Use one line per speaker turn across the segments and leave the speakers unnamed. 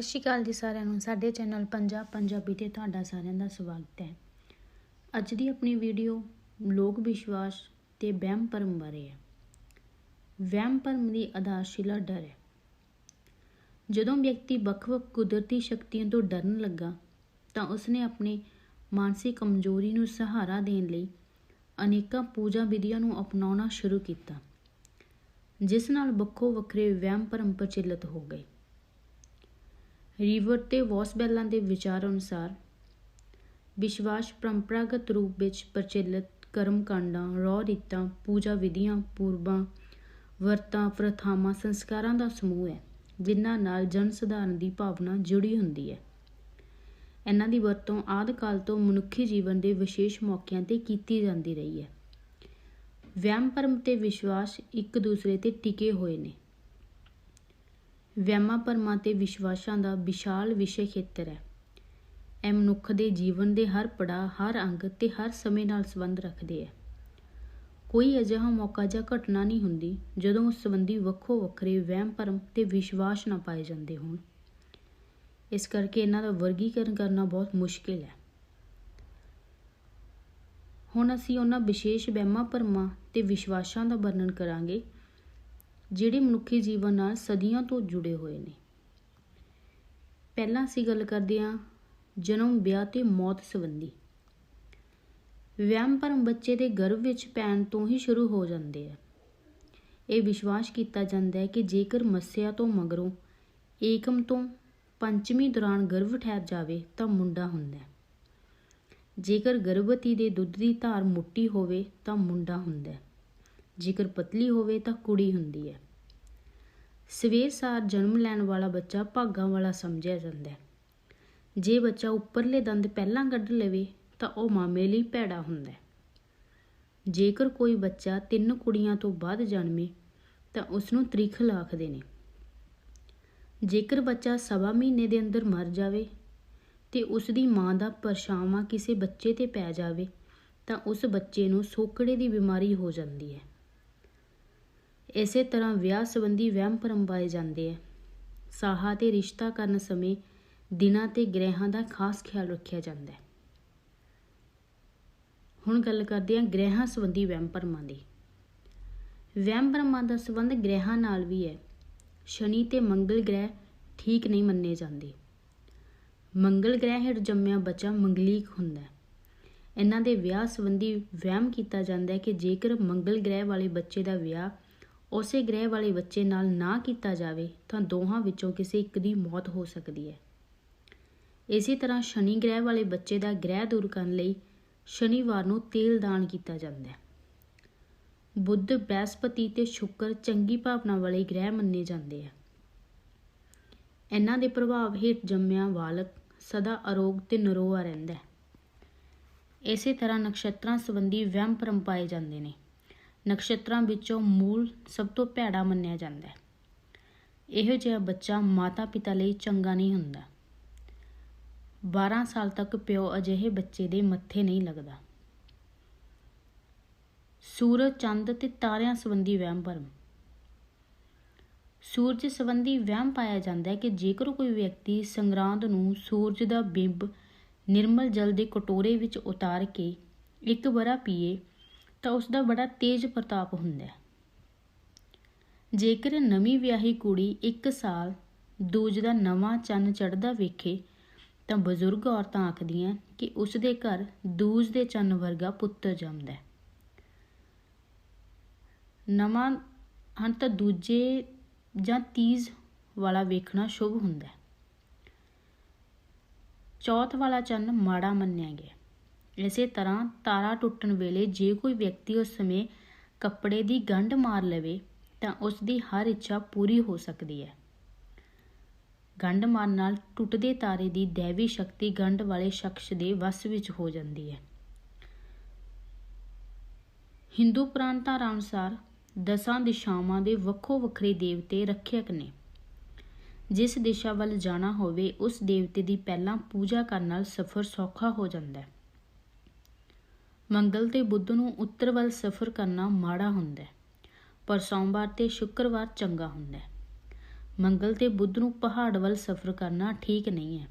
ਸਤਿ ਸ਼੍ਰੀ ਅਕਾਲ ਜੀ ਸਾਰਿਆਂ ਨੂੰ, ਸਾਡੇ ਚੈਨਲ ਪੰਜਾਬ ਪੰਜਾਬੀ ਤੇ ਤੁਹਾਡਾ ਸਾਰਿਆਂ ਦਾ ਸਵਾਗਤ ਹੈ। ਅੱਜ ਦੀ ਆਪਣੀ ਵੀਡੀਓ ਲੋਕ ਵਿਸ਼ਵਾਸ ਤੇ ਵਹਿਮ ਭਰਮ ਬਾਰੇ ਹੈ। ਵਹਿਮ ਭਰਮ ਦੀ ਆਧਾਰਸ਼ਿਲਾ ਡਰ ਹੈ। ਜਦੋਂ ਵਿਅਕਤੀ ਵੱਖ-ਵੱਖ ਕੁਦਰਤੀ ਸ਼ਕਤੀਆਂ ਤੋਂ ਡਰਨ ਲੱਗਾ, ਤਾਂ ਉਸਨੇ ਆਪਣੀ ਮਾਨਸਿਕ ਕਮਜ਼ੋਰੀ ਨੂੰ ਸਹਾਰਾ ਦੇਣ ਲਈ ਅਨੇਕਾਂ ਪੂਜਾ ਵਿਧੀਆਂ ਨੂੰ ਅਪਣਾਉਣਾ ਸ਼ੁਰੂ ਕੀਤਾ, ਜਿਸ ਨਾਲ ਵੱਖੋ ਵੱਖਰੇ ਵਹਿਮ ਭਰਮ ਪ੍ਰਚਲਿਤ ਹੋ ਗਏ। ਰੀਵਰ ਤੇ ਵੌਸਬੈਲਾਂ ਦੇ ਵਿਚਾਰ ਅਨੁਸਾਰ ਵਿਸ਼ਵਾਸ ਪਰੰਪਰਾਗਤ ਰੂਪ ਵਿੱਚ ਪ੍ਰਚਲਿਤ ਕਰਮ ਕਾਂਡਾਂ ਰੌ ਰੀਤਾਂ, ਪੂਜਾ ਵਿਧੀਆਂ, ਪੂਰਬਾਂ, ਵਰਤਾਂ, ਪ੍ਰਥਾਵਾਂ, ਸੰਸਕਾਰਾਂ ਦਾ ਸਮੂਹ ਹੈ, ਜਿਨ੍ਹਾਂ ਨਾਲ ਜਨ ਸੁਧਾਰਨ ਦੀ ਭਾਵਨਾ ਜੁੜੀ ਹੁੰਦੀ ਹੈ। ਇਹਨਾਂ ਦੀ ਵਰਤੋਂ ਆਦਿ ਕਾਲ ਤੋਂ ਮਨੁੱਖੀ ਜੀਵਨ ਦੇ ਵਿਸ਼ੇਸ਼ ਮੌਕਿਆਂ ਤੇ ਕੀਤੀ ਜਾਂਦੀ ਰਹੀ ਹੈ। ਵਹਿਮ ਭਰਮ ਤੇ ਵਿਸ਼ਵਾਸ ਇੱਕ ਦੂਸਰੇ ਤੇ ਟਿਕੇ ਹੋਏ ਨੇ। ਵਹਿਮਾਂ ਭਰਮਾਂ ਤੇ ਵਿਸ਼ਵਾਸਾਂ ਦਾ ਵਿਸ਼ਾਲ ਵਿਸ਼ੇ ਖੇਤਰ ਹੈ। ਇਹ ਮਨੁੱਖ ਦੇ ਜੀਵਨ ਦੇ ਹਰ ਪੜਾਅ, ਹਰ ਅੰਗ ਤੇ ਹਰ ਸਮੇਂ ਨਾਲ ਸੰਬੰਧ ਰੱਖਦੇ ਹੈ। ਕੋਈ ਅਜਿਹਾ ਮੌਕਾ ਜਾਂ ਘਟਨਾ ਨਹੀਂ ਹੁੰਦੀ ਜਦੋਂ ਉਸ ਸੰਬੰਧੀ ਵੱਖੋ ਵੱਖਰੇ ਵਹਿਮ ਭਰਮ ਤੇ ਵਿਸ਼ਵਾਸ ਨਾ ਪਾਏ ਜਾਂਦੇ ਹੋਣ। ਇਸ ਕਰਕੇ ਇਹਨਾਂ ਦਾ ਵਰਗੀਕਰਨ ਕਰਨਾ ਬਹੁਤ ਮੁਸ਼ਕਿਲ ਹੈ। ਹੁਣ ਅਸੀਂ ਉਹਨਾਂ ਵਿਸ਼ੇਸ਼ ਵਹਿਮਾਂ ਭਰਮਾਂ ਤੇ ਵਿਸ਼ਵਾਸਾਂ ਦਾ ਵਰਣਨ ਕਰਾਂਗੇ ਜਿਹੜੇ ਮਨੁੱਖੀ ਜੀਵਨ ਨਾਲ ਸਦੀਆਂ ਤੋਂ ਜੁੜੇ ਹੋਏ ਨੇ। ਪਹਿਲਾਂ ਅਸੀਂ ਗੱਲ ਕਰਦੇ ਹਾਂ ਜਨਮ, ਵਿਆਹ ਤੇ ਮੌਤ ਸੰਬੰਧੀ। ਵਿਆਮ ਭਰਮ ਬੱਚੇ ਦੇ ਗਰਭ ਵਿੱਚ ਪੈਣ ਤੋਂ ਹੀ ਸ਼ੁਰੂ ਹੋ ਜਾਂਦੇ ਆ। ਇਹ ਵਿਸ਼ਵਾਸ ਕੀਤਾ ਜਾਂਦਾ ਹੈ ਕਿ ਜੇਕਰ ਮੱਸਿਆ ਤੋਂ ਮਗਰੋਂ ਏਕਮ ਤੋਂ ਪੰਚਮੀ ਦੌਰਾਨ ਗਰਭ ਠਹਿਰ ਜਾਵੇ ਤਾਂ ਮੁੰਡਾ ਹੁੰਦਾ ਹੈ। ਜੇਕਰ ਗਰਭਵਤੀ ਦੇ ਦੁੱਧ ਦੀ ਧਾਰ ਮੁੱਟੀ ਹੋਵੇ ਤਾਂ ਮੁੰਡਾ ਹੁੰਦਾ ਹੈ। ਜੇਕਰ ਪਤਲੀ ਹੋਵੇ ਤਾਂ ਕੁੜੀ ਹੁੰਦੀ ਹੈ। ਸਵੇਰ ਸਾਰ ਜਨਮ ਲੈਣ ਵਾਲਾ ਬੱਚਾ ਭਾਗਾਂ ਵਾਲਾ ਸਮਝਿਆ ਜਾਂਦਾ ਹੈ। ਜੇ ਬੱਚਾ ਉੱਪਰਲੇ ਦੰਦ ਪਹਿਲਾਂ ਕੱਢ ਲਵੇ ਤਾਂ ਉਹ ਮਾਮੇ ਲਈ ਭੈੜਾ ਹੁੰਦਾ ਹੈ। ਜੇਕਰ ਕੋਈ ਬੱਚਾ ਤਿੰਨ ਕੁੜੀਆਂ ਤੋਂ ਬਾਅਦ ਜਨਮੇ ਤਾਂ ਉਸ ਨੂੰ ਤ੍ਰਿਖਲ ਆਖਦੇ ਨੇ। ਜੇਕਰ ਬੱਚਾ ਸਵਾ ਮਹੀਨੇ ਦੇ ਅੰਦਰ ਮਰ ਜਾਵੇ ਤੇ ਉਸ ਦੀ ਮਾਂ ਦਾ ਪਰਛਾਵਾਂ ਕਿਸੇ ਬੱਚੇ ਤੇ ਪੈ ਜਾਵੇ ਤਾਂ ਉਸ ਬੱਚੇ ਨੂੰ ਸੋਕੜੇ ਦੀ ਬਿਮਾਰੀ ਹੋ ਜਾਂਦੀ ਹੈ। ਇਸੇ ਤਰ੍ਹਾਂ ਵਿਆਹ ਸੰਬੰਧੀ ਵਹਿਮ ਭਰਮ ਪਾਏ ਜਾਂਦੇ ਆ। ਸਾਹਾ ਤੇ ਰਿਸ਼ਤਾ ਕਰਨ ਸਮੇਂ ਦਿਨਾਂ ਤੇ ਗ੍ਰਹਿਾਂ ਦਾ ਖਾਸ ਖਿਆਲ ਰੱਖਿਆ ਜਾਂਦਾ ਹੈ। ਹੁਣ ਗੱਲ ਕਰਦੇ ਹਾਂ ਗ੍ਰਹਿਾਂ ਸੰਬੰਧੀ ਵਹਿਮ ਭਰਮਾਂ ਦੀ। ਵਹਿਮ ਭਰਮਾਂ ਦਾ ਸੰਬੰਧ ਗ੍ਰਹਿਾਂ ਨਾਲ ਵੀ ਹੈ। ਸ਼ਨੀ ਤੇ ਮੰਗਲ ਗ੍ਰਹਿ ਠੀਕ ਨਹੀਂ ਮੰਨੇ ਜਾਂਦੇ। ਮੰਗਲ ਗ੍ਰਹਿ ਹੇਠ ਜੰਮਿਆ ਬੱਚਾ ਮੰਗਲੀਕ ਹੁੰਦਾ ਹੈ। ਇਹਨਾਂ ਦੇ ਵਿਆਹ ਸੰਬੰਧੀ ਵਹਿਮ ਕੀਤਾ ਜਾਂਦਾ ਹੈ ਕਿ ਜੇਕਰ ਮੰਗਲ ਗ੍ਰਹਿ ਵਾਲੇ ਬੱਚੇ ਦਾ ਵਿਆਹ ਉਸੇ ਗ੍ਰਹਿ ਵਾਲੇ ਬੱਚੇ ਨਾਲ ਨਾ ਕੀਤਾ ਜਾਵੇ ਤਾਂ ਦੋਹਾਂ ਵਿੱਚੋਂ ਕਿਸੇ ਇੱਕ ਦੀ ਮੌਤ ਹੋ ਸਕਦੀ ਹੈ। ਇਸੇ ਤਰ੍ਹਾਂ ਸ਼ਨੀ ਗ੍ਰਹਿ ਵਾਲੇ ਬੱਚੇ ਦਾ ਗ੍ਰਹਿ ਦੂਰ ਕਰਨ ਲਈ ਸ਼ਨੀਵਾਰ ਨੂੰ ਤੇਲ ਦਾਨ ਕੀਤਾ ਜਾਂਦਾ ਹੈ। ਬੁੱਧ, ਬ੍ਰਹਿਸਪਤੀ ਤੇ ਸ਼ੁੱਕਰ ਚੰਗੀ ਭਾਵਨਾ ਵਾਲੇ ਗ੍ਰਹਿ ਮੰਨੇ ਜਾਂਦੇ ਆ। ਇਹਨਾਂ ਦੇ ਪ੍ਰਭਾਵ ਹੇਠ ਜੰਮਿਆ ਬਾਲਕ ਸਦਾ ਅਰੋਗ ਤੇ ਨਰੋਆ ਰਹਿੰਦਾ ਹੈ। ਇਸੇ ਤਰ੍ਹਾਂ ਨਕਸ਼ਤਰਾਂ ਸੰਬੰਧੀ ਵਹਿਮ ਭਰਮ ਪਾਏ ਜਾਂਦੇ ਨੇ। ਨਕਸ਼ਤਰਾਂ ਵਿੱਚੋਂ ਮੂਲ ਸਭ ਤੋਂ ਭੈੜਾ ਮੰਨਿਆ ਜਾਂਦਾ ਹੈ। ਇਹੋ ਜਿਹਾ ਬੱਚਾ ਮਾਤਾ-ਪਿਤਾ ਲਈ ਚੰਗਾ ਨਹੀਂ ਹੁੰਦਾ। 12 ਸਾਲ ਤੱਕ ਪਿਓ ਅਜਿਹੇ ਬੱਚੇ ਦੇ ਮੱਥੇ ਨਹੀਂ ਲੱਗਦਾ। ਸੂਰਜ ਚੰਦ ਤੇ ਤਾਰਿਆਂ ਸੰਬੰਧੀ ਵਹਿਮ ਭਰਮ। ਸੂਰਜ ਸੰਬੰਧੀ ਵਹਿਮ ਪਾਇਆ ਜਾਂਦਾ ਹੈ ਕਿ ਜੇਕਰ ਕੋਈ ਵਿਅਕਤੀ ਸੰਗਰਾਂਦ ਨੂੰ ਸੂਰਜ ਦਾ ਬਿੰਬ ਨਿਰਮਲ ਜਲ ਦੇ ਕਟੋਰੇ ਵਿੱਚ ਉਤਾਰ ਕੇ ਇੱਕ ਬਰਾ ਪੀਏ ਤਾਂ ਉਸ ਦਾ ਬੜਾ ਤੇਜ਼ ਪ੍ਰਤਾਪ ਹੁੰਦਾ ਹੈ। ਜੇਕਰ ਨਵੀਂ ਵਿਆਹੀ ਕੁੜੀ 1 ਸਾਲ ਦੂਜ ਦਾ ਨਵਾਂ ਚੰਨ ਚੜਦਾ ਵੇਖੇ, ਤਾਂ ਬਜ਼ੁਰਗ ਔਰਤਾਂ ਆਖਦੀਆਂ ਕਿ ਉਸ ਦੇ ਘਰ ਦੂਜ ਦੇ ਚੰਨ ਵਰਗਾ ਪੁੱਤਰ ਜੰਮਦਾ ਹੈ। ਨਵਾਂ ਹਨ ਤਾਂ ਦੂਜੇ ਜਾਂ ਤੀਜ ਵਾਲਾ ਵੇਖਣਾ ਸ਼ੁਭ ਹੁੰਦਾ ਹੈ। ਚੌਥ ਵਾਲਾ ਚੰਨ ਮਾੜਾ ਮੰਨਿਆ ਗਿਆ ਇਸੇ ਤਰ੍ਹਾਂ ਤਾਰਾ ਟੁੱਟਣ ਵੇਲੇ ਜੇ ਕੋਈ ਵਿਅਕਤੀ ਉਸ ਸਮੇਂ ਕੱਪੜੇ ਦੀ ਗੰਢ ਮਾਰ ਲਵੇ, ਤਾਂ ਉਸ ਦੀ ਹਰ ਇੱਛਾ ਪੂਰੀ ਹੋ ਸਕਦੀ ਹੈ। ਗੰਢ ਮਾਰਨ ਨਾਲ ਟੁੱਟਦੇ ਤਾਰੇ ਦੀ ਦੇਵੀ ਸ਼ਕਤੀ ਗੰਢ ਵਾਲੇ ਸ਼ਖਸ ਦੇ ਵਸ ਵਿੱਚ ਹੋ ਜਾਂਦੀ ਹੈ। ਹਿੰਦੂ ਪੁਰਾਣ ਧਾਰਾ ਅਨੁਸਾਰ ਦਸਾਂ ਦਿਸ਼ਾਵਾਂ ਦੇ ਵੱਖੋ ਵੱਖਰੇ ਦੇਵਤੇ ਰੱਖਿਅਕ ਨੇ। ਜਿਸ ਦਿਸ਼ਾ ਵੱਲ ਜਾਣਾ ਹੋਵੇ, ਉਸ ਦੇਵਤੇ ਦੀ ਪਹਿਲਾਂ ਪੂਜਾ ਕਰਨ ਨਾਲ ਸਫ਼ਰ ਸੌਖਾ ਹੋ ਜਾਂਦਾ ਹੈ। ਮੰਗਲ ਤੇ ਬੁੱਧ ਨੂੰ ਉੱਤਰ ਵੱਲ ਸਫ਼ਰ ਕਰਨਾ ਮਾੜਾ ਹੁੰਦਾ ਹੈ, ਪਰ ਸੋਮਵਾਰ ਤੇ ਸ਼ੁੱਕਰਵਾਰ ਚੰਗਾ ਹੁੰਦਾ ਹੈ। ਮੰਗਲ ਤੇ ਬੁੱਧ ਨੂੰ ਪਹਾੜ ਵੱਲ ਸਫ਼ਰ ਕਰਨਾ ਠੀਕ ਨਹੀਂ ਹੈ।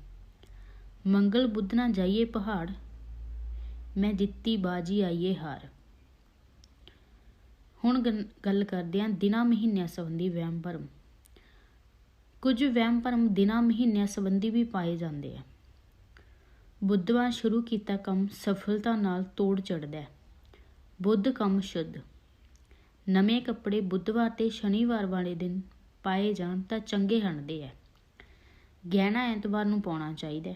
ਮੰਗਲ, ਬੁੱਧ ਨਾ ਜਾਈਏ ਪਹਾੜ, ਮੈਂ ਜਿੱਤੀ ਬਾਜੀ ਆਈਏ ਹਾਰ। ਹੁਣ ਗੱਲ ਕਰਦੇ ਹਾਂ ਦਿਨਾਂ ਮਹੀਨਿਆਂ ਸੰਬੰਧੀ ਵਹਿਮ ਭਰਮ ਕੁਝ ਵਹਿਮ ਭਰਮ ਦਿਨਾਂ ਮਹੀਨਿਆਂ ਸੰਬੰਧੀ ਵੀ ਪਾਏ ਜਾਂਦੇ ਆ। ਬੁੱਧਵਾਰ ਸ਼ੁਰੂ ਕੀਤਾ ਕੰਮ ਸਫਲਤਾ ਨਾਲ ਤੋੜ ਚੜਦਾ ਹੈ। ਬੁੱਧ ਕੰਮ ਸ਼ੁੱਧ। ਨਵੇਂ ਕੱਪੜੇ ਬੁੱਧਵਾਰ ਤੇ ਸ਼ਨੀਵਾਰ ਵਾਲੇ ਦਿਨ ਪਾਏ ਜਾਣ ਤਾਂ ਚੰਗੇ ਹਣਦੇ ਹੈ। ਗਹਿਣਾ ਐਤਵਾਰ ਨੂੰ ਪਾਉਣਾ ਚਾਹੀਦਾ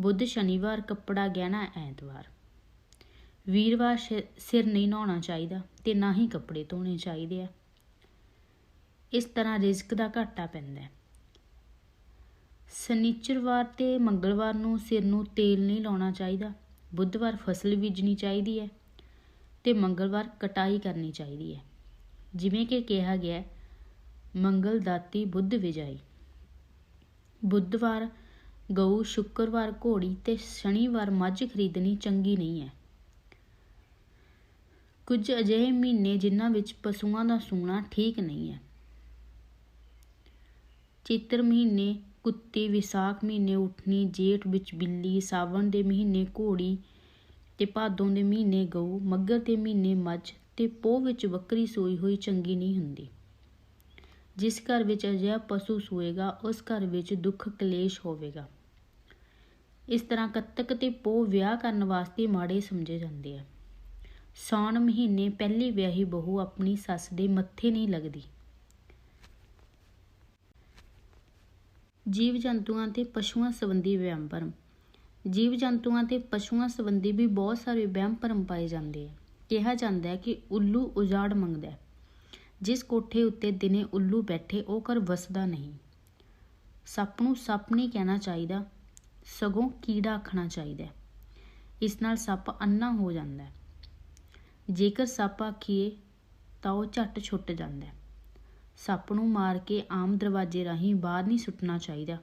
ਬੁੱਧ ਸ਼ਨੀਵਾਰ ਕੱਪੜਾ ਗਹਿਣਾ ਐਤਵਾਰ। ਵੀਰਵਾਰ ਸਿਰ ਨਹੀਂ ਨਹਾਉਣਾ ਚਾਹੀਦਾ ਤੇ ਨਾ ਹੀ ਕੱਪੜੇ ਧੋਣੇ ਚਾਹੀਦੇ ਆ ਇਸ ਤਰ੍ਹਾਂ ਰਿਜ਼ਕ ਦਾ ਘਾਟਾ ਪੈਂਦਾ ਹੈ। ਸ਼ਨੀਚਰਵਾਰ ਤੇ ਮੰਗਲਵਾਰ ਨੂੰ ਸਿਰ ਨੂੰ ਤੇਲ ਨਹੀਂ ਲਾਉਣਾ ਚਾਹੀਦਾ। ਬੁੱਧਵਾਰ ਫਸਲ ਬੀਜਣੀ ਚਾਹੀਦੀ ਹੈ ਤੇ ਮੰਗਲਵਾਰ ਕਟਾਈ ਕਰਨੀ ਚਾਹੀਦੀ ਹੈ। ਜਿਵੇਂ ਕਿ ਕਿਹਾ ਗਿਆ, ਮੰਗਲ ਦਾਤੀ ਬੁੱਧ ਵਿਜਾਈ। ਬੁੱਧਵਾਰ ਗਊ ਸ਼ੁੱਕਰਵਾਰ ਘੋੜੀ ਤੇ ਸ਼ਨੀਵਾਰ ਮੱਝ ਖਰੀਦਣੀ ਚੰਗੀ ਨਹੀਂ ਹੈ। ਕੁਝ ਅਜਿਹੇ ਮਹੀਨੇ ਜਿਨ੍ਹਾਂ ਵਿੱਚ ਪਸ਼ੂਆਂ ਦਾ ਸੂਣਾ ਠੀਕ ਨਹੀਂ ਹੈ। ਚਿੱਤਰ ਮਹੀਨੇ ਕੁੱਤੀ ਵਿਸਾਖ ਮਹੀਨੇ ਉੱਠਣੀ, ਜੇਠ ਵਿੱਚ ਬਿੱਲੀ, ਸਾਵਣ ਦੇ ਮਹੀਨੇ ਘੋੜੀ ਤੇ ਭਾਦੋਂ ਦੇ ਮਹੀਨੇ ਗਊ, ਮੱਗਰ ਦੇ ਮਹੀਨੇ ਮੱਝ ਤੇ ਪੋਹ ਵਿੱਚ ਬੱਕਰੀ ਸੋਈ ਹੋਈ ਚੰਗੀ ਨਹੀਂ ਹੁੰਦੀ। ਜਿਸ ਘਰ ਵਿੱਚ ਅਜਿਹਾ ਪਸ਼ੂ ਸੋਏਗਾ, ਉਸ ਘਰ ਵਿੱਚ ਦੁੱਖ ਕਲੇਸ਼ ਹੋਵੇਗਾ। ਇਸ ਤਰ੍ਹਾਂ ਕੱਤਕ ਤੇ ਪੋਹ ਵਿਆਹ ਕਰਨ ਵਾਸਤੇ ਮਾੜੇ ਸਮਝੇ ਜਾਂਦੇ ਆ। ਸੌਣ ਮਹੀਨੇ ਪਹਿਲੀ ਵਿਆਹੀ ਬਹੂ ਆਪਣੀ ਸੱਸ ਦੇ ਮੱਥੇ ਨਹੀਂ ਲੱਗਦੀ। ਜੀਵ ਜੰਤੂਆਂ ਤੇ ਪਸ਼ੂਆਂ ਸੰਬੰਧੀ ਵਹਿਮ ਭਰਮ। ਜੀਵ ਜੰਤੂਆਂ ਤੇ ਪਸ਼ੂਆਂ ਸੰਬੰਧੀ ਵੀ ਬਹੁਤ ਸਾਰੇ ਵਹਿਮ ਭਰਮ ਪਾਏ ਜਾਂਦੇ ਆ। ਕਿਹਾ ਜਾਂਦਾ ਹੈ ਕਿ ਉੱਲੂ ਉਜਾੜ ਮੰਗਦਾ ਹੈ। ਜਿਸ ਕੋਠੇ ਉੱਤੇ ਦਿਨੇ ਉੱਲੂ ਬੈਠੇ ਉਹ ਘਰ ਵਸਦਾ ਨਹੀਂ। ਸੱਪ ਨੂੰ ਸੱਪ ਨਹੀਂ ਕਹਿਣਾ ਚਾਹੀਦਾ, ਸਗੋਂ ਕੀੜਾ ਆਖਣਾ ਚਾਹੀਦਾ ਇਸ ਨਾਲ ਸੱਪ ਅੰਨਾ ਹੋ ਜਾਂਦਾ ਹੈ। ਜੇਕਰ ਸੱਪ ਆਖੀਏ ਤਾਂ ਉਹ ਝੱਟ ਛੁੱਟ ਜਾਂਦਾ ਹੈ। ਸੱਪ ਨੂੰ ਮਾਰ ਕੇ ਆਮ ਦਰਵਾਜ਼ੇ ਰਾਹੀਂ ਬਾਹਰ ਨਹੀਂ ਸੁੱਟਣਾ ਚਾਹੀਦਾ।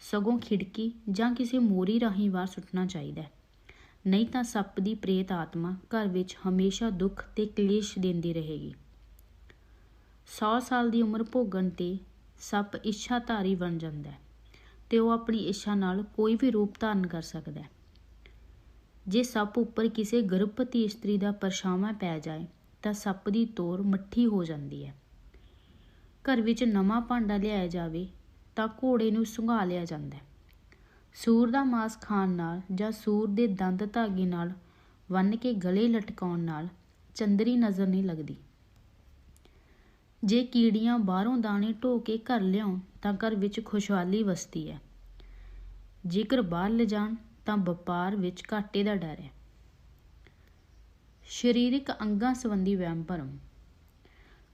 ਸਗੋਂ ਖਿੜਕੀ ਜਾਂ ਕਿਸੇ ਮੋਰੀ ਰਾਹੀਂ ਬਾਹਰ ਸੁੱਟਣਾ ਚਾਹੀਦਾ ਨਹੀਂ ਤਾਂ ਸੱਪ ਦੀ ਪ੍ਰੇਤ ਆਤਮਾ ਘਰ ਵਿੱਚ ਹਮੇਸ਼ਾ ਦੁੱਖ ਤੇ ਕਲੇਸ਼ ਦਿੰਦੀ ਰਹੇਗੀ। 100 ਸਾਲ ਦੀ ਉਮਰ ਭੋਗਣ ਤੇ ਸੱਪ ਇੱਛਾਧਾਰੀ ਬਣ ਜਾਂਦਾ ਹੈ ਤੇ ਉਹ ਆਪਣੀ ਇੱਛਾ ਨਾਲ ਕੋਈ ਵੀ ਰੂਪ ਧਾਰਨ ਕਰ ਸਕਦਾ ਹੈ। ਜੇ ਸੱਪ ਉੱਪਰ ਕਿਸੇ ਗਰਭਵਤੀ ਇਸਤਰੀ ਦਾ ਪਰਛਾਵਾਂ ਪੈ ਜਾਏ ਤਾਂ ਸੱਪ ਦੀ ਤੋਰ ਮੱਠੀ ਹੋ ਜਾਂਦੀ ਹੈ। ਘਰ ਵਿੱਚ ਨਵਾਂ ਭਾਂਡਾ ਲਿਆਇਆ ਜਾਵੇ ਤਾਂ ਘੋੜੇ ਨੂੰ ਸੁੰਘਾ ਲਿਆ ਜਾਂਦਾ ਹੈ। ਸੂਰ ਦਾ ਮਾਸ ਖਾਣ ਨਾਲ ਜਾਂ ਸੂਰ ਦੇ ਦੰਦ ਧਾਗੇ ਨਾਲ ਵੰਨ ਕੇ ਗਲੇ ਲਟਕਾਉਣ ਨਾਲ ਚੰਦਰੀ ਨਜ਼ਰ ਨਹੀਂ ਲੱਗਦੀ। ਜੇ ਕੀੜੀਆਂ ਬਾਹਰੋਂ ਦਾਣੇ ਢੋ ਕੇ ਘਰ ਲਿਆਉਣ ਤਾਂ ਘਰ ਵਿੱਚ ਖੁਸ਼ਹਾਲੀ ਵਸਦੀ ਹੈ। ਜੇਕਰ ਬਾਹਰ ਲਿਜਾਣ ਤਾਂ ਵਪਾਰ ਵਿੱਚ ਘਾਟੇ ਦਾ ਡਰ ਹੈ। ਸਰੀਰਕ ਅੰਗਾਂ ਸੰਬੰਧੀ ਵਹਿਮ ਭਰਮ।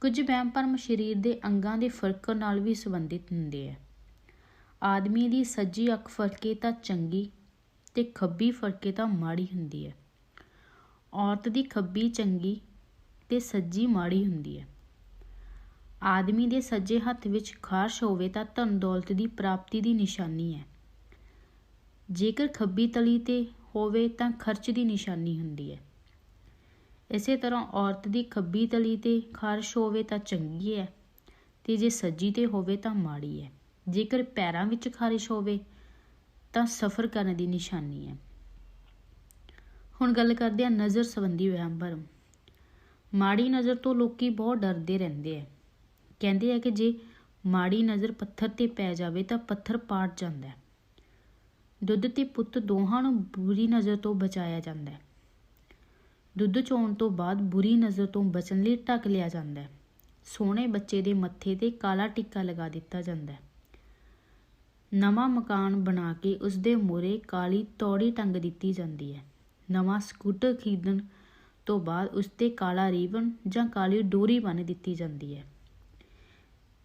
ਕੁਝ ਵਹਿਮ ਭਰਮ ਸਰੀਰ ਦੇ ਅੰਗਾਂ ਦੇ ਫ਼ਰਕ ਨਾਲ ਵੀ ਸੰਬੰਧਿਤ ਹੁੰਦੇ ਆ। ਆਦਮੀ ਦੀ ਸੱਜੀ ਅੱਖ ਫਰਕੇ ਤਾਂ ਚੰਗੀ ਤੇ ਖੱਬੀ ਫਰਕੇ ਤਾਂ ਮਾੜੀ ਹੁੰਦੀ ਹੈ ਔਰਤ ਦੀ ਖੱਬੀ ਚੰਗੀ ਤੇ ਸੱਜੀ ਮਾੜੀ ਹੁੰਦੀ ਹੈ ਆਦਮੀ ਦੇ ਸੱਜੇ ਹੱਥ ਵਿੱਚ ਖਾਰਸ਼ ਹੋਵੇ ਤਾਂ ਧਨ ਦੌਲਤ ਦੀ ਪ੍ਰਾਪਤੀ ਦੀ ਨਿਸ਼ਾਨੀ ਹੈ ਜੇਕਰ ਖੱਬੀ ਤਲੀ ਤੇ ਹੋਵੇ ਤਾਂ ਖਰਚ ਦੀ ਨਿਸ਼ਾਨੀ ਹੁੰਦੀ ਹੈ ਇਸੇ ਤਰ੍ਹਾਂ ਔਰਤ ਦੀ ਖੱਬੀ ਤਲੀ ਤੇ ਖਾਰਸ਼ ਹੋਵੇ ਤਾਂ ਚੰਗੀ ਹੈ ਤੇ ਜੇ ਸੱਜੀ ਤੇ ਹੋਵੇ ਤਾਂ ਮਾੜੀ ਹੈ। ਜੇਕਰ ਪੈਰਾਂ ਵਿੱਚ ਖਾਰਸ਼ ਹੋਵੇ ਤਾਂ ਸਫ਼ਰ ਕਰਨ ਦੀ ਨਿਸ਼ਾਨੀ ਹੈ। ਹੁਣ ਗੱਲ ਕਰਦੇ ਹਾਂ ਨਜ਼ਰ ਸੰਬੰਧੀ ਵਹਿਮ ਭਰਮ। ਮਾੜੀ ਨਜ਼ਰ ਤੋਂ ਲੋਕੀ ਬਹੁਤ ਡਰਦੇ ਰਹਿੰਦੇ ਆ ਕਹਿੰਦੇ ਆ ਕਿ ਜੇ ਮਾੜੀ ਨਜ਼ਰ ਪੱਥਰ ਤੇ ਪੈ ਜਾਵੇ ਤਾਂ ਪੱਥਰ ਪਾਟ ਜਾਂਦਾ ਹੈ। ਦੁੱਧ ਤੇ ਪੁੱਤ ਦੋਹਾਂ ਨੂੰ ਬੁਰੀ ਨਜ਼ਰ ਤੋਂ ਬਚਾਇਆ ਜਾਂਦਾ ਹੈ। ਦੁੱਧ ਚੋਣ ਤੋਂ ਬਾਅਦ ਬੁਰੀ ਨਜ਼ਰ ਤੋਂ ਬਚਣ ਲਈ ਢੱਕ ਲਿਆ ਜਾਂਦਾ ਹੈ। ਸੋਹਣੇ ਬੱਚੇ ਦੇ ਮੱਥੇ ਤੇ ਕਾਲਾ ਟਿੱਕਾ ਲਗਾ ਦਿੱਤਾ ਜਾਂਦਾ ਹੈ। ਨਵਾਂ ਮਕਾਨ ਬਣਾ ਕੇ ਉਸ ਦੇ ਮੂਰੇ ਕਾਲੀ ਤੌੜੀ ਟੰਗ ਦਿੱਤੀ ਜਾਂਦੀ ਹੈ। ਨਵਾਂ ਸਕੂਟਰ ਖਰੀਦਣ ਤੋਂ ਬਾਅਦ ਉਸ ਤੇ ਕਾਲਾ ਰੀਬਨ ਜਾਂ ਕਾਲੀ ਡੋਰੀ ਬੰਨ੍ਹ ਦਿੱਤੀ ਜਾਂਦੀ ਹੈ।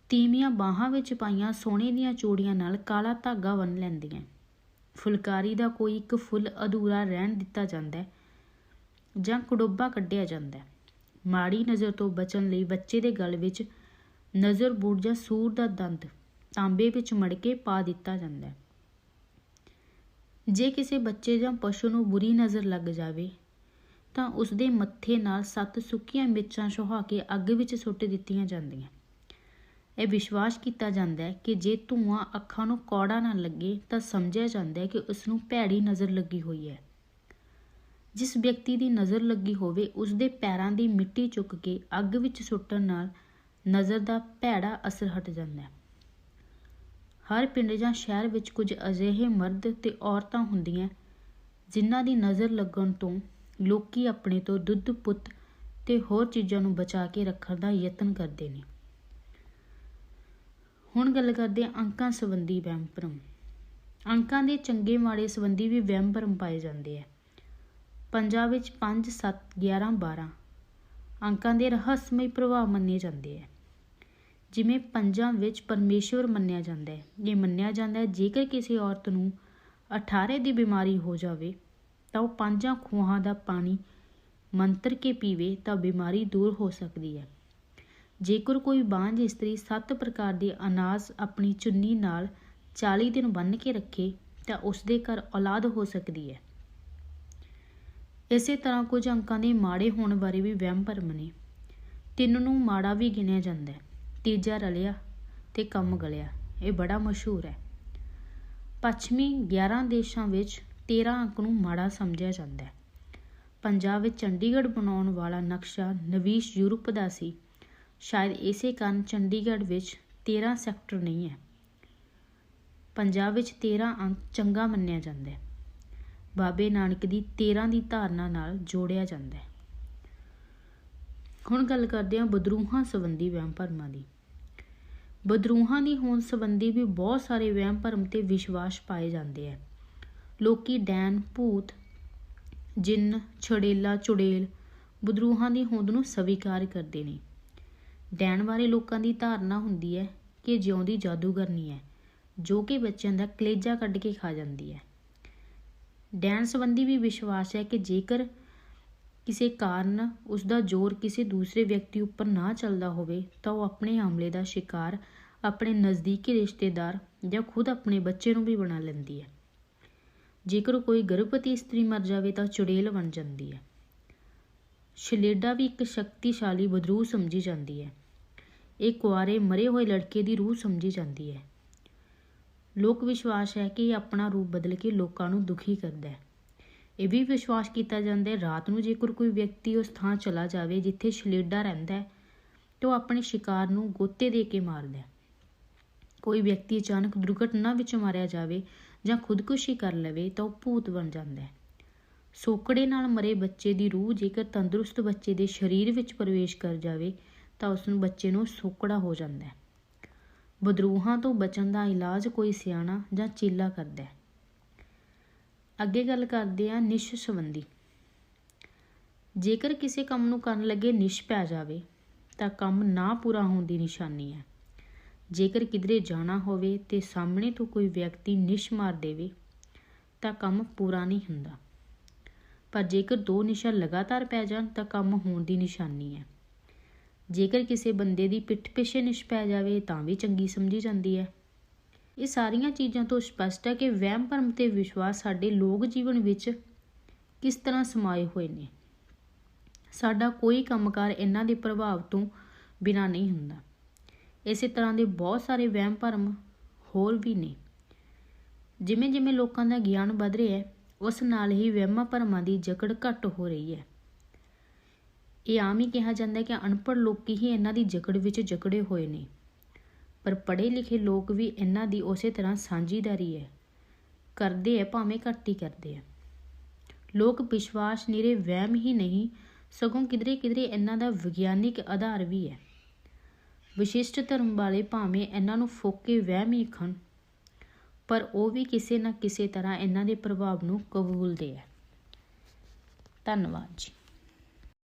ਤੀਵੀਆਂ ਬਾਹਾਂ ਵਿੱਚ ਪਾਈਆਂ ਸੋਨੇ ਦੀਆਂ ਚੂੜੀਆਂ ਨਾਲ ਕਾਲਾ ਧਾਗਾ ਬੰਨ੍ਹ ਲੈਂਦੀਆਂ ਫੁਲਕਾਰੀ ਦਾ ਕੋਈ ਇੱਕ ਫੁੱਲ ਅਧੂਰਾ ਰਹਿਣ ਦਿੱਤਾ ਜਾਂਦਾ ਹੈ। ਜਾਂ ਕੜੋਬਾ ਕੱਢਿਆ ਜਾਂਦਾ ਹੈ। ਮਾੜੀ ਨਜ਼ਰ ਤੋਂ ਬਚਣ ਲਈ ਬੱਚੇ ਦੇ ਗਲ ਵਿੱਚ ਨਜ਼ਰ ਬੂੜ ਜਾਂ ਸੂਰ ਦਾ ਦੰਦ ਤਾਂਬੇ ਵਿੱਚ ਮੜ ਕੇ ਪਾ ਦਿੱਤਾ ਜਾਂਦਾ ਹੈ। ਜੇ ਕਿਸੇ ਬੱਚੇ ਜਾਂ ਪਸ਼ੂ ਨੂੰ ਬੁਰੀ ਨਜ਼ਰ ਲੱਗ ਜਾਵੇ, ਤਾਂ ਉਸ ਦੇ ਮੱਥੇ ਨਾਲ ਸੱਤ ਸੁੱਕੀਆਂ ਮਿਰਚਾਂ ਸੁਹਾ ਕੇ ਅੱਗ ਵਿੱਚ ਸੁੱਟ ਦਿੱਤੀਆਂ ਜਾਂਦੀਆਂ ਇਹ ਵਿਸ਼ਵਾਸ ਕੀਤਾ ਜਾਂਦਾ ਹੈ ਕਿ ਜੇ ਧੂਆਂ ਅੱਖਾਂ ਨੂੰ ਕੌੜਾ ਨਾ ਲੱਗੇ, ਤਾਂ ਸਮਝਿਆ ਜਾਂਦਾ ਹੈ ਕਿ ਉਸ ਨੂੰ ਭੈੜੀ ਨਜ਼ਰ ਲੱਗੀ ਹੋਈ ਹੈ। ਜਿਸ ਵਿਅਕਤੀ ਦੀ ਨਜ਼ਰ ਲੱਗੀ ਹੋਵੇ ਉਸ ਦੇ ਪੈਰਾਂ ਦੀ ਮਿੱਟੀ ਚੁੱਕ ਕੇ ਅੱਗ ਵਿੱਚ ਸੁੱਟਣ ਨਾਲ ਨਜ਼ਰ ਦਾ ਭੈੜਾ ਅਸਰ ਹਟ ਜਾਂਦਾ ਹੈ। ਹਰ ਪਿੰਡ ਜਾਂ ਸ਼ਹਿਰ ਵਿੱਚ ਕੁਝ ਅਜਿਹੇ ਮਰਦ ਤੇ ਔਰਤਾਂ ਹੁੰਦੀਆਂ ਜਿਨ੍ਹਾਂ ਦੀ ਨਜ਼ਰ ਲੱਗਣ ਤੋਂ ਲੋਕੀ ਆਪਣੇ ਤੋਂ ਦੁੱਧ, ਪੁੱਤ ਤੇ ਹੋਰ ਚੀਜ਼ਾਂ ਨੂੰ ਬਚਾ ਕੇ ਰੱਖਣ ਦਾ ਯਤਨ ਕਰਦੇ ਨੇ। ਹੁਣ ਗੱਲ ਕਰਦੇ ਹਾਂ ਅੰਕਾਂ ਸੰਬੰਧੀ ਵਹਿਮ ਭਰਮ ਅੰਕਾਂ ਦੇ ਚੰਗੇ ਮਾੜੇ ਸੰਬੰਧੀ ਵੀ ਵਹਿਮ ਭਰਮ ਪਾਏ ਜਾਂਦੇ ਆ। ਪੰਜਾਂ ਵਿੱਚ 5 7 11 12 ਅੰਕਾਂ ਦੇ ਰਹੱਸਮਈ ਪ੍ਰਭਾਵ ਮੰਨੇ ਜਾਂਦੇ ਆ ਜਿਵੇਂ ਪੰਜਾਂ ਵਿੱਚ ਪਰਮੇਸ਼ਵਰ ਮੰਨਿਆ ਜਾਂਦਾ ਹੈ ਇਹ ਮੰਨਿਆ ਜਾਂਦਾ ਹੈ ਜੇਕਰ ਕਿਸੇ ਔਰਤ ਨੂੰ 18 ਦੀ ਬਿਮਾਰੀ ਹੋ ਜਾਵੇ, ਤਾਂ ਉਹ ਪੰਜਾਂ ਖੂਹਾਂ ਦਾ ਪਾਣੀ ਮੰਤਰ ਕੇ ਪੀਵੇ ਤਾਂ ਬਿਮਾਰੀ ਦੂਰ ਹੋ ਸਕਦੀ ਹੈ ਜੇਕਰ ਕੋਈ ਬਾਂਝ ਇਸਤਰੀ ਸੱਤ ਪ੍ਰਕਾਰ ਦੇ ਅਨਾਜ ਆਪਣੀ ਚੁੰਨੀ ਨਾਲ 40 ਦਿਨ ਬੰਨ੍ਹ ਕੇ ਰੱਖੇ, ਤਾਂ ਉਸ ਦੇ ਘਰ ਔਲਾਦ ਹੋ ਸਕਦੀ ਹੈ ਇਸੇ ਤਰ੍ਹਾਂ ਕੁਝ ਅੰਕਾਂ ਦੇ ਮਾੜੇ ਹੋਣ ਬਾਰੇ ਵੀ ਵਹਿਮ ਭਰਮ ਨੇ। ਤਿੰਨ ਨੂੰ ਮਾੜਾ ਵੀ ਗਿਣਿਆ ਜਾਂਦਾ ਹੈ। ਤੀਜਾ ਰਲਿਆ ਤੇ ਕੰਮ ਗਲਿਆ। ਇਹ ਬੜਾ ਮਸ਼ਹੂਰ ਹੈ। ਪੱਛਮੀ 11 ਦੇਸ਼ਾਂ ਵਿੱਚ 13 ਅੰਕ ਨੂੰ ਮਾੜਾ ਸਮਝਿਆ ਜਾਂਦਾ ਹੈ। ਪੰਜਾਬ ਵਿੱਚ ਚੰਡੀਗੜ੍ਹ ਬਣਾਉਣ ਵਾਲਾ ਨਕਸ਼ਾ ਨਵੀਸ਼ ਯੂਰਪ ਦਾ ਸੀ। ਸ਼ਾਇਦ ਇਸੇ ਕਾਰਨ ਚੰਡੀਗੜ੍ਹ ਵਿੱਚ 13 ਸੈਕਟਰ ਨਹੀਂ ਹੈ। ਪੰਜਾਬ ਵਿੱਚ 13 ਅੰਕ ਚੰਗਾ ਮੰਨਿਆ ਜਾਂਦਾ ਹੈ। ਬਾਬੇ ਨਾਨਕ ਦੀ 13 ਦੀ ਧਾਰਨਾ ਨਾਲ ਜੋੜਿਆ ਜਾਂਦਾ ਹੈ। ਹੁਣ ਗੱਲ ਕਰਦੇ ਹਾਂ ਬਦਰੂਹਾਂ ਸੰਬੰਧੀ ਵਹਿਮ ਭਰਮਾਂ ਦੀ। ਬਦਰੂਹਾਂ ਦੀ ਹੋਂਦ ਸੰਬੰਧੀ ਵੀ ਬਹੁਤ ਸਾਰੇ ਵਹਿਮ ਭਰਮ ਤੇ ਵਿਸ਼ਵਾਸ ਪਾਏ ਜਾਂਦੇ ਆ ਲੋਕੀ ਡੈਨ, ਭੂਤ, ਜਿੰਨ, ਛੜੇਲਾ, ਚੁੜੇਲ ਬਦਰੂਹਾਂ ਦੀ ਹੋਂਦ ਨੂੰ ਸਵੀਕਾਰ ਕਰਦੇ ਨੇ। ਡੈਣ ਬਾਰੇ ਲੋਕਾਂ ਦੀ ਧਾਰਨਾ ਹੁੰਦੀ ਹੈ ਕਿ ਜਿਉਂਦੀ ਜਾਦੂਗਰਨੀ ਹੈ, ਜੋ ਕਿ ਬੱਚਿਆਂ ਦਾ ਕਲੇਜਾ ਕੱਢ ਕੇ ਖਾ ਜਾਂਦੀ ਹੈ। ਡੈਣ ਸੰਬੰਧੀ ਵੀ ਵਿਸ਼ਵਾਸ ਹੈ ਕਿ ਜੇਕਰ ਕਿਸੇ ਕਾਰਨ ਉਸ ਦਾ ਜ਼ੋਰ ਕਿਸੇ ਦੂਸਰੇ ਵਿਅਕਤੀ ਉੱਪਰ ਨਾ ਚੱਲਦਾ ਹੋਵੇ, ਤਾਂ ਉਹ ਆਪਣੇ ਹਮਲੇ ਦਾ ਸ਼ਿਕਾਰ ਆਪਣੇ ਨਜ਼ਦੀਕੀ ਰਿਸ਼ਤੇਦਾਰ ਜਾਂ ਖੁਦ ਆਪਣੇ ਬੱਚੇ ਨੂੰ ਵੀ ਬਣਾ ਲੈਂਦੀ ਹੈ। ਜੇਕਰ ਕੋਈ ਗਰਭਵਤੀ ਇਸਤਰੀ ਮਰ ਜਾਵੇ, ਤਾਂ ਚੁੜੇਲ ਬਣ ਜਾਂਦੀ ਹੈ। ਸ਼ਲੇਡਾ ਵੀ ਇੱਕ ਸ਼ਕਤੀਸ਼ਾਲੀ, ਬਦਰੂ ਸਮਝੀ ਜਾਂਦੀ ਹੈ। ਇਹ ਕੁਆਰੇ ਮਰੇ ਹੋਏ ਲੜਕੇ ਦੀ ਰੂਹ ਸਮਝੀ ਜਾਂਦੀ ਹੈ। ਲੋਕ ਵਿਸ਼ਵਾਸ ਹੈ ਕਿ ਇਹ ਆਪਣਾ ਰੂਪ ਬਦਲ ਕੇ ਲੋਕਾਂ ਨੂੰ ਦੁਖੀ ਕਰਦਾ ਹੈ। ਇਹ ਵੀ ਵਿਸ਼ਵਾਸ ਕੀਤਾ ਜਾਂਦਾ ਹੈ, ਰਾਤ ਨੂੰ ਜੇਕਰ ਕੋਈ ਵਿਅਕਤੀ ਉਸ ਥਾਂ ਚਲਾ ਜਾਵੇ ਜਿੱਥੇ ਸ਼ਲੇਡਾ ਰਹਿੰਦਾ ਹੈ, ਤਾਂ ਉਹ ਆਪਣੇ ਸ਼ਿਕਾਰ ਨੂੰ ਗੋਤੇ ਦੇ ਕੇ ਮਾਰਦਾ ਹੈ। ਕੋਈ ਵਿਅਕਤੀ ਅਚਾਨਕ ਦੁਰਘਟਨਾ ਵਿੱਚ ਮਾਰਿਆ ਜਾਵੇ ਜਾਂ ਖੁਦਕੁਸ਼ੀ ਕਰ ਲਵੇ ਤਾਂ ਉਹ ਭੂਤ ਬਣ ਜਾਂਦਾ ਹੈ। ਸੋਕੜੇ ਨਾਲ ਮਰੇ ਬੱਚੇ ਦੀ ਰੂਹ ਜੇਕਰ ਤੰਦਰੁਸਤ ਬੱਚੇ ਦੇ ਸਰੀਰ ਵਿੱਚ ਪ੍ਰਵੇਸ਼ ਕਰ ਜਾਵੇ ਤਾਂ ਉਸ ਨੂੰ ਬੱਚੇ ਨੂੰ ਸੋਕੜਾ ਹੋ ਜਾਂਦਾ ਹੈ। ਬਦਰੂਹਾਂ ਤੋਂ ਬਚਣ ਦਾ ਇਲਾਜ ਕੋਈ ਸਿਆਣਾ ਜਾਂ ਚੇਲਾ ਕਰਦਾ ਹੈ? ਅੱਗੇ ਗੱਲ ਕਰਦੇ ਆ ਨਿਸ਼ ਸੰਬੰਧੀ ਜੇਕਰ ਕਿਸੇ ਕੰਮ ਨੂੰ ਕਰਨ ਲੱਗੇ ਨਿਸ਼ ਪੈ ਜਾਵੇ, ਤਾਂ ਕੰਮ ਨਾ ਪੂਰਾ ਹੋਣ ਦੀ ਨਿਸ਼ਾਨੀ ਹੈ। ਜੇਕਰ ਕਿਧਰੇ ਜਾਣਾ ਹੋਵੇ ਤੇ ਸਾਹਮਣੇ ਤੋਂ ਕੋਈ ਵਿਅਕਤੀ ਨਿਸ਼ ਮਾਰ ਦੇਵੇ, ਤਾਂ ਕੰਮ ਪੂਰਾ ਨਹੀਂ ਹੁੰਦਾ। ਪਰ ਜੇਕਰ ਦੋ ਨਿਸ਼ਾ ਲਗਾਤਾਰ ਪੈ ਜਾਣ, ਤਾਂ ਕੰਮ ਹੋਣ ਦੀ ਨਿਸ਼ਾਨੀ ਹੈ। ਜੇਕਰ ਕਿਸੇ ਬੰਦੇ ਦੀ ਪਿੱਠ ਪਿੱਛੇ ਨਿਸ਼ ਪੈ ਜਾਵੇ, ਤਾਂ ਵੀ ਚੰਗੀ ਸਮਝੀ ਜਾਂਦੀ ਹੈ। ਇਹ ਸਾਰੀਆਂ ਚੀਜ਼ਾਂ ਤੋਂ ਸਪਸ਼ਟ ਹੈ ਕਿ ਵਹਿਮ ਭਰਮ ਤੇ ਵਿਸ਼ਵਾਸ ਸਾਡੇ ਲੋਕ ਜੀਵਨ ਵਿੱਚ ਕਿਸ ਤਰ੍ਹਾਂ ਸਮਾਏ ਹੋਏ ਨੇ। ਸਾਡਾ ਕੋਈ ਕੰਮਕਾਰ ਇਹਨਾਂ ਦੇ ਪ੍ਰਭਾਵ ਤੋਂ ਬਿਨਾ ਨਹੀਂ ਹੁੰਦਾ। ਇਸੇ ਤਰ੍ਹਾਂ ਦੇ ਬਹੁਤ ਸਾਰੇ ਵਹਿਮ ਭਰਮ ਹੋਰ ਵੀ ਨੇ। ਜਿਵੇਂ ਜਿਵੇਂ ਲੋਕਾਂ ਦਾ ਗਿਆਨ ਵਧ ਰਿਹਾ ਹੈ, ਉਸ ਨਾਲ ਹੀ ਵਹਿਮਾਂ ਭਰਮਾਂ ਦੀ ਜਕੜ ਘੱਟ ਹੋ ਰਹੀ ਹੈ। ਇਹ ਆਮ ਹੀ ਕਿਹਾ ਜਾਂਦਾ ਹੈ ਕਿ ਅਨਪੜ੍ਹ ਲੋਕ ਹੀ ਇਹਨਾਂ ਦੀ ਜਕੜ ਵਿੱਚ ਜਕੜੇ ਹੋਏ ਨੇ। ਪਰ ਪੜ੍ਹੇ ਲਿਖੇ ਲੋਕ ਵੀ ਇਹਨਾਂ ਦੀ ਉਸੇ ਤਰ੍ਹਾਂ ਸਾਂਝੀਦਾਰੀ ਹੈ। ਕਰਦੇ ਆ ਭਾਵੇਂ ਘੱਟ ਹੀ ਕਰਦੇ ਆ ਲੋਕ ਵਿਸ਼ਵਾਸ, ਨਿਰੇ ਵਹਿਮ ਹੀ ਨਹੀਂ, ਸਗੋਂ ਕਿਧਰੇ ਕਿਧਰੇ ਇਹਨਾਂ ਦਾ ਵਿਗਿਆਨਿਕ ਆਧਾਰ ਵੀ ਹੈ। ਵਿਸ਼ਿਸ਼ਟ ਧਰਮ ਵਾਲੇ ਭਾਵੇਂ ਇਹਨਾਂ ਨੂੰ ਫੋਕੇ ਵਹਿਮ ਹੀ ਖਣ ਪਰ ਉਹ ਵੀ ਕਿਸੇ ਨਾ ਕਿਸੇ ਤਰ੍ਹਾਂ ਇਹਨਾਂ ਦੇ ਪ੍ਰਭਾਵ ਨੂੰ ਕਬੂਲਦੇ ਆ ਧੰਨਵਾਦ ਜੀ।